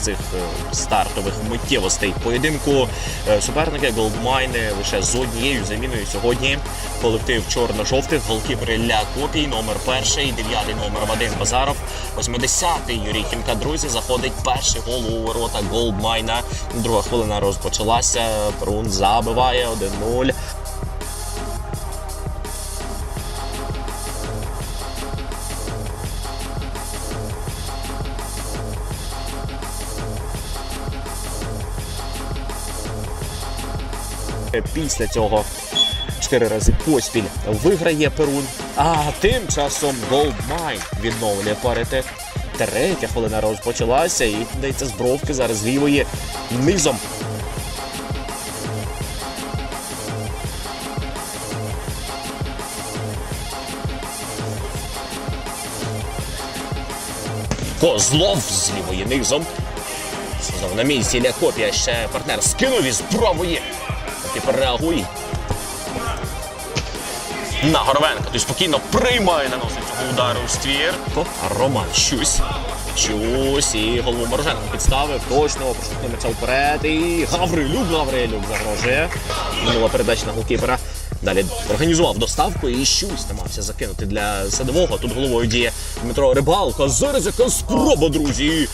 цих е, стартових миттєвостей поєдинку. Е, Суперники Голдмайни лише з однією заміною сьогодні. Колектив чорно-жовтих, голкіпер Ілля Копій, номер перший, дев'ятий номер Вадим Базаров, 80-й Юрій Хімка. Друзі, заходить перший гол у ворота Голдмайна. Друга хвилина розпочалася. Перун забиває 1-0. Після цього чотири рази поспіль виграє Перун. А тим часом Голдмайн відновлює паритет. Третя хвилина розпочалася і дається з бровки зараз лівої низом. Козлов з лівої низом. Знову на місці Ілля Копія ще партнер скинув із правої. Тепер реагує. На Горовенка. Той спокійно приймає, наносить цього удару в ствір. А Роман Щусь. Щусь і голову Мороженко підставив. Точно м'яча вперед. І Гаврилюк, Гаврилюк загрожує. Минула передача на голкіпера. Далі організував доставку і щусь намагався закинути для садового. Тут головою діє Дмитро Рибалко. Зараз яка спроба, друзі.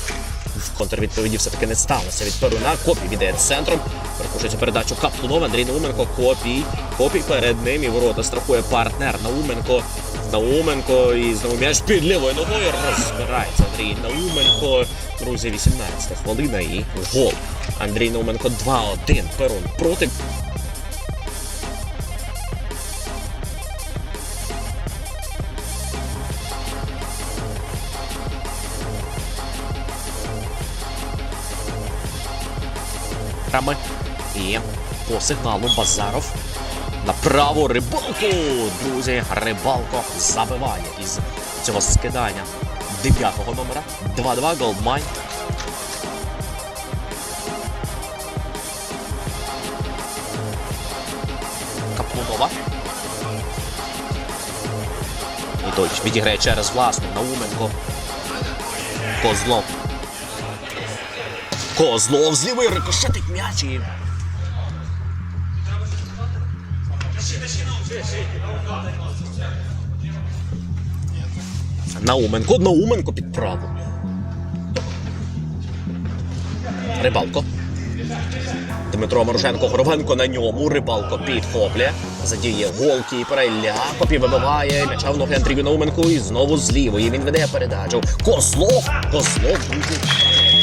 Контрвідповіді все-таки не сталося від Перуна. Копій віддає центром. Перекушується передачу Каплунов. Андрій Науменко. Копій. Копій перед ним і ворота страхує партнер. Науменко. Науменко. І знову м'яч під лівою ногою розбирається Андрій Науменко. Друзі, 18 хвилина і гол. Андрій Науменко 2-1. Перун проти. Рами. І по сигналу Базаров. Направо рибалку. Друзі, рибалко забиває із цього скидання дев'ятого номера. 2-2 Голдмайн. І той відіграє через власну Науменко. Козлов. Козлов з лівої рикошетить м'яч і Науменко, Науменко під право. Рибалко. Дмитро Мороженко Горовенко на ньому. Рибалко підхоплює. Задіє голкіпера Ілля. Копі вибиває. М'яча в ноги Андрію Науменку. І знову з лівої. Він веде передачу. Козлов! Козлов дуже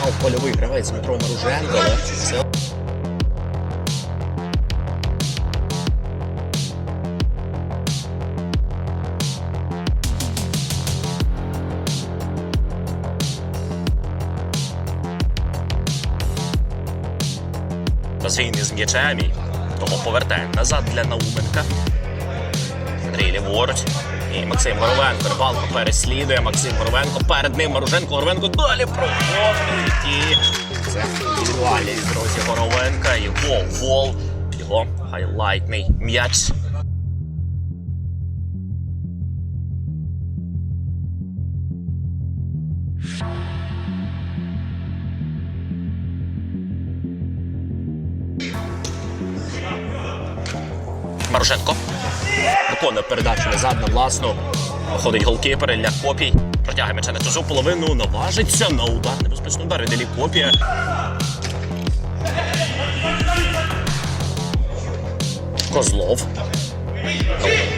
прикривав польовий гравець Дмитро Мороженко, але це Розвійний з м'ячем і того повертає назад для Науменка. Андрій ліворуч. І Максим Горовенко. Рибалко переслідує. Максим Горовенко. Перед ним Маруженко. Горовенко далі проходить. І це індивідуальність друзі Горовенка. Його гол. Його хайлайтний м'яч. Марушенко. Виконує передачу назад на власну. Виходить голкіпер Ілля Копій. Протягує м'яча на чужу половину. Наважиться на удар. Небезпечний удар від Копія. Козлов.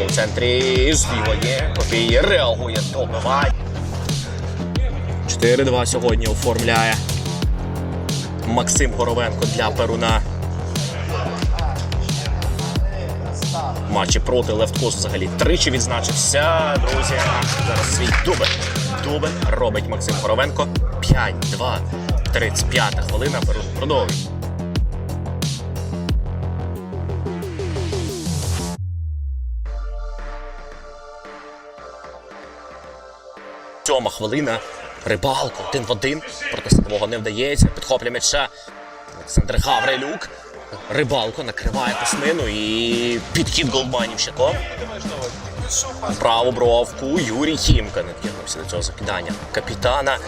В центрі зліває. Копій реагує, добиває. 4-2 сьогодні оформляє Максим Горовенко для Перуна. Матчі проти Левткос взагалі тричі відзначився. Друзі, зараз свій дубль. Дубль робить Максим Горовенко. 5-2. 35 хвилина. Продовжує. Сьома хвилина. Рибалко один в один. Проти садового не вдається. Підхоплює м'яча. Олександр Гаврилюк. Рибалко накриває коснину і підхід голдманів ще ко. Праву бровку Юрій Хімка не втягнувся до цього закидання капітана.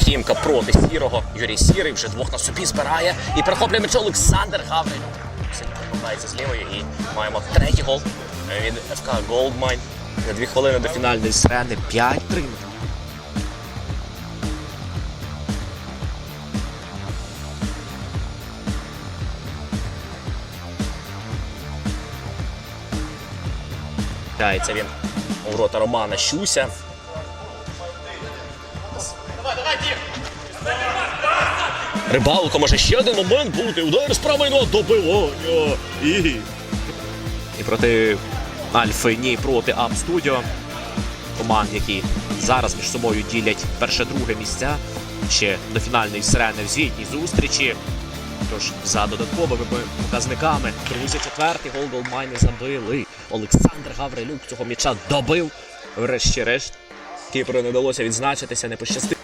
Хімка проти сірого. Юрій Сірий вже двох на собі збирає і перехоплює м'яч Олександр Гавриль. Помиляється з лівої і маємо третій гол від ФК Голдмайн. За дві хвилини до фінальної сирени 5-3. Дається він у ворота Романа Щуся. Рибалко може ще один момент бути. Удар з правої ног добивання. І... І проти Альфи, ні, проти Ап Студіо. Команд, які зараз між собою ділять перше-друге місця. Ще до фінальної сирени в звітній зустрічі. Тож за додатковими показниками, друзі, четвертий гол голмайни забили. Олександр Гаврилюк цього м'яча добив. Врешті-решт. Кіпру не вдалося відзначитися, не пощастило.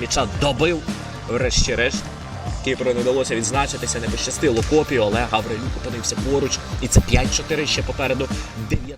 М'яча добив. Врешті-решт. Кіпру не вдалося відзначитися, не пощастило копію, але Гаврилюк опинився поруч. І це 5-4 ще попереду. 9